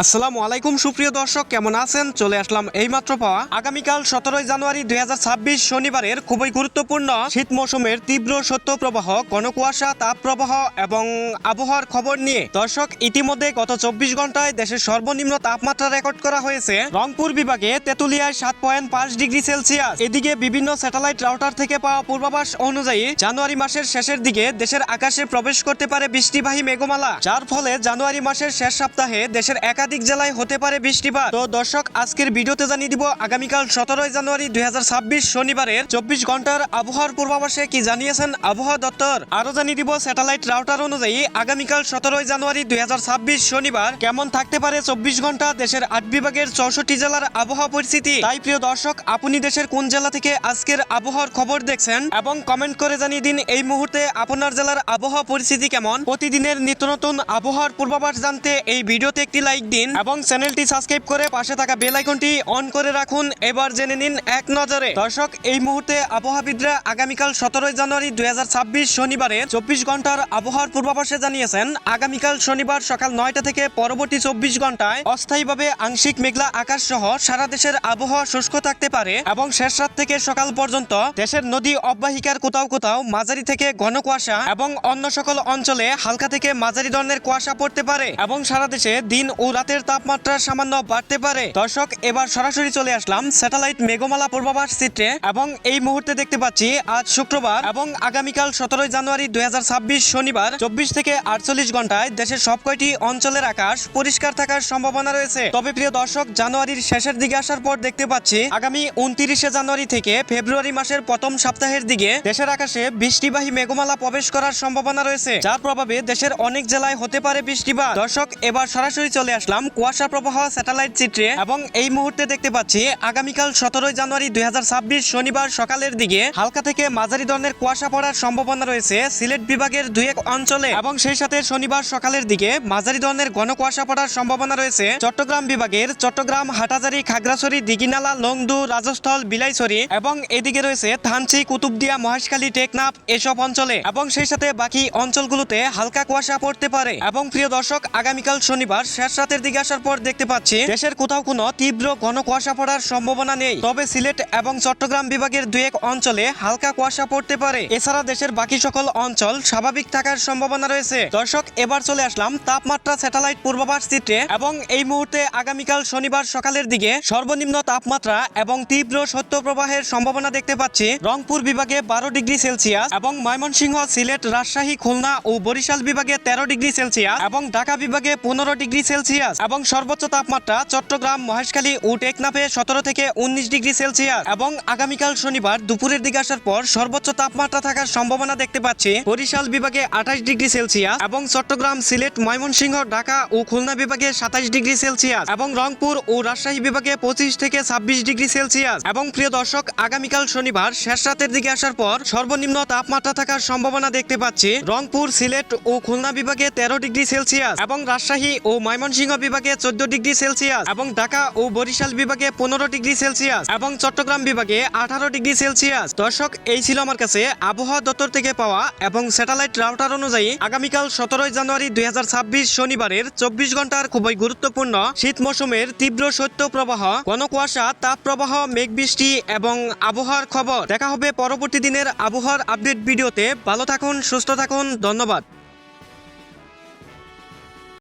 আসসালামু আলাইকুম, সুপ্রিয় দর্শক, কেমন আছেন? চলে আসলাম এইমাত্র পাওয়া। আগামীকাল সতেরোই জানুয়ারি দুই শনিবারের খুবই গুরুত্বপূর্ণ শীত মৌসুমের তীব্র সত্য প্রবাহ ঘনকুয়াশা তাপ প্রবাহ এবং আবহাওয়ার খবর নিয়ে। দর্শক, ইতিমধ্যে গত চব্বিশ ঘন্টায় দেশের সর্বনিম্ন তাপমাত্রা রেকর্ড করা হয়েছে। রংপুর বিভাগে তেতুলিয়ায় সাত পয়েন্ট পাঁচ ডিগ্রি সেলসিয়াস। এদিকে বিভিন্ন স্যাটেলাইট রাউটার থেকে পাওয়া পূর্বাভাস অনুযায়ী জানুয়ারি মাসের শেষের দিকে দেশের আকাশে প্রবেশ করতে পারে বৃষ্টিবাহী মেঘমালা। যার ফলে জানুয়ারি মাসের শেষ সপ্তাহে দেশের একাধিক জেলায় হতে পারে বৃষ্টিপাত। তো দর্শক, আজকের ভিডিওতে জানিয়ে দিব, আগামীকাল সতেরোই জানুয়ারি দুই শনিবারের চব্বিশ ঘণ্টার আবহাওয়ার পূর্বাভাসে কি জানিয়েছেন আবহাওয়া দপ্তর? আরও জানিয়ে দিব, স্যাটেলাইট রাউটার অনুযায়ী আগামীকাল সতেরোই জানুয়ারি দুই শনিবার কেমন থাকতে পারে চব্বিশ ঘণ্টা দেশের আট বিভাগের চৌষট্টি জেলার আবহাওয়া পরিস্থিতি? তাই প্রিয় দর্শক, আপনি দেশের কোন জেলা থেকে আজকের আবহাওয়ার খবর দেখছেন এবং কমেন্ট করে জানিয়ে দিন, এই মুহূর্তে আপনার জেলার আবহাওয়া পরিস্থিতি কেমন? প্রতিদিনের নিত্য নতুন আবহাওয়ার পূর্বাভাস জানতে এই ভিডিওতে একটি লাইক দিন। এবং চ্যানেলটি সাবস্ক্রাইব করে পাশে থাকা বেল আইকনটি অন করে রাখুন। এবার জেনে নিন এক নজরে। দর্শক, এই মুহূর্তে আবহাওয়াবিদরা আগামীকাল সতেরোই জানুয়ারি দুই শনিবারে চব্বিশ ঘণ্টার আবহাওয়ার পূর্বাভাসে জানিয়েছেন, আগামীকাল শনিবার সকাল নয়টা থেকে পরবর্তী চব্বিশ ঘন্টায় অস্থায়ীভাবে আংশিক মেঘলা আকাশ সহ সারা দেশের আবহাওয়া শুষ্ক থাকতে পারে এবং শেষ রাত থেকে সকাল পর্যন্ত দেশের নদী অববাহিকার কোথাও কোথাও মাঝারি থেকে ঘন কুয়াশা এবং অন্য সকল অঞ্চলে হালকা থেকে মাঝারি ধরনের কুয়াশা পড়তে পারে এবং সারা দেশে দিন ও রাতের তাপমাত্রা সামান্য বাড়তে পারে। দর্শক, এবার সরাসরি চলে আসলাম স্যাটেলাইট মেঘমালা পূর্বাভাস চিত্রে এবং এই মুহূর্তে দেখতে পাচ্ছি আজ শুক্রবার এবং আগামীকাল সতেরোই জানুয়ারি দুই শনিবার চব্বিশ থেকে আটচল্লিশ ঘন্টায় দেশের সব কয়টি অঞ্চলের আকাশ পরিষ্কার থাকার সম্ভাবনা রয়েছে। তবে প্রিয় দর্শক, জানুয়ারির শেষের দিকে আসার পর দেখতে পাচ্ছি আগামী উনত্রিশে জানুয়ারি থেকে ফেব্রুয়ারি মাসের প্রথম সপ্তাহের দিকে দেশের আকাশে বৃষ্টিবাহী মেঘমালা প্রবেশ করার সম্ভাবনা রয়েছে, যার প্রভাবে দেশের অনেক জেলায় হতে পারে বৃষ্টিপাত। দর্শক, এবার সরাসরি চলে আসলাম কুয়াশা প্রবাহ, স্যাটেলাইট চিত্রে এবং এই মুহূর্তে দেখতে পাচ্ছি আগামীকাল সতেরোই জানুয়ারি দুই হাজার ছাব্বিশ শনিবার সকালের দিকে হালকা থেকে মাঝারি ধরনের কুয়াশা পড়ার সম্ভাবনা রয়েছে সিলেট বিভাগের দুই এক অঞ্চলে এবং সেই সাথে শনিবার সকালের দিকে মাঝারি ধরনের ঘন কুয়াশা পড়ার সম্ভাবনা রয়েছে চট্টগ্রাম বিভাগের চট্টগ্রাম, হাটাজারি, খাগড়াছড়ি, দিঘিনালা, লংদু, রাজস্থল, বিলাইছড়ি এবং এদিকে রয়েছে থানচি, কুতুবদিয়া, মহেশখালী, টেকনাফ এসব অঞ্চলে এবং সেই সাথে বাকি অঞ্চলগুলোতে হালকা কুয়াশা পড়তে পারে। এবং প্রিয় দর্শক, আগামীকাল শনিবার শেষ রাতের দিকে আসার পর দেখতে পাচ্ছি, দেশের কোথাও কোনো তীব্র ঘন কুয়াশা পড়ার সম্ভাবনা নেই। তবে সিলেট এবং চট্টগ্রাম বিভাগের দুই এক অঞ্চলে হালকা কুয়াশা পড়তে পারে। এছাড়া দেশের বাকি সকল অঞ্চল স্বাভাবিক থাকার সম্ভাবনা রয়েছে। দর্শক, এবার চলে আসলাম তাপমাত্রা স্যাটেলাইট পূর্বাভাস চিত্রে এবং এই মুহূর্তে আগামীকাল শনিবার সকালের দিকে সর্বনিম্ন তাপমাত্রা এবং তীব্র সত্য প্রবাহের সম্ভাবনা দেখতে পাচ্ছি। রংপুর বিভাগে বারো ডিগ্রি সেলসিয়াস এবং ময়মনসিংহ, সিলেট, রাজশাহী, খুলনা ও বরিশাল বিভাগে তেরো ডিগ্রি সেলসিয়াস এবং ঢাকা বিভাগে পনেরো ডিগ্রি সেলসিয়াস। এবং সর্বোচ্চ তাপমাত্রা চট্টগ্রাম, মহেশখালী ও টেকনাফে সতেরো থেকে উনিশ ডিগ্রি সেলসিয়াস এবং আগামীকাল শনিবার দুপুরের দিকে আসার পর সর্বোচ্চ তাপমাত্রা থাকার সম্ভাবনা দেখতে পাচ্ছি। বরিশাল বিভাগে আঠাশ ডিগ্রি সেলসিয়াস এবং চট্টগ্রাম, সিলেট, ময়মনসিংহ, ঢাকা ও খুলনা বিভাগে সাতাশ ডিগ্রি সেলসিয়াস এবং রংপুর ও রাজশাহী বিভাগে পঁচিশ থেকে ছাব্বিশ ডিগ্রি সেলসিয়াস এবং প্রিয় দর্শক, আগামীকাল শনিবার শেষ রাতের দিকে আসার পর সর্বনিম্ন তাপমাত্রা থাকার সম্ভাবনা দেখতে পাচ্ছি। রংপুর, সিলেট ও খুলনা বিভাগে তেরো ডিগ্রি সেলসিয়াস এবং রাজশাহী ও ময়মনসিংহ বিভাগে চোদ্দ ডিগ্রি সেলসিয়াস এবং ঢাকা ও বরিশাল বিভাগে পনেরো ডিগ্রি সেলসিয়াস এবং চট্টগ্রাম বিভাগে আঠারো ডিগ্রি সেলসিয়াস। দর্শক, এই ছিল আমার কাছে আবহাওয়া দপ্তর থেকে পাওয়া এবং স্যাটেলাইট রাউটার অনুযায়ী আগামীকাল সতেরোই জানুয়ারি দুই হাজার ছাব্বিশ শনিবারের চব্বিশ ঘণ্টার খুবই গুরুত্বপূর্ণ শীত মৌসুমের তীব্র শৈত্য প্রবাহ ঘন কুয়াশা তাপ প্রবাহ মেঘ বৃষ্টি এবং আবহাওয়ার খবর। দেখা হবে পরবর্তী দিনের আবহাওয়ার আপডেট ভিডিওতে। ভালো থাকুন, সুস্থ থাকুন, ধন্যবাদ।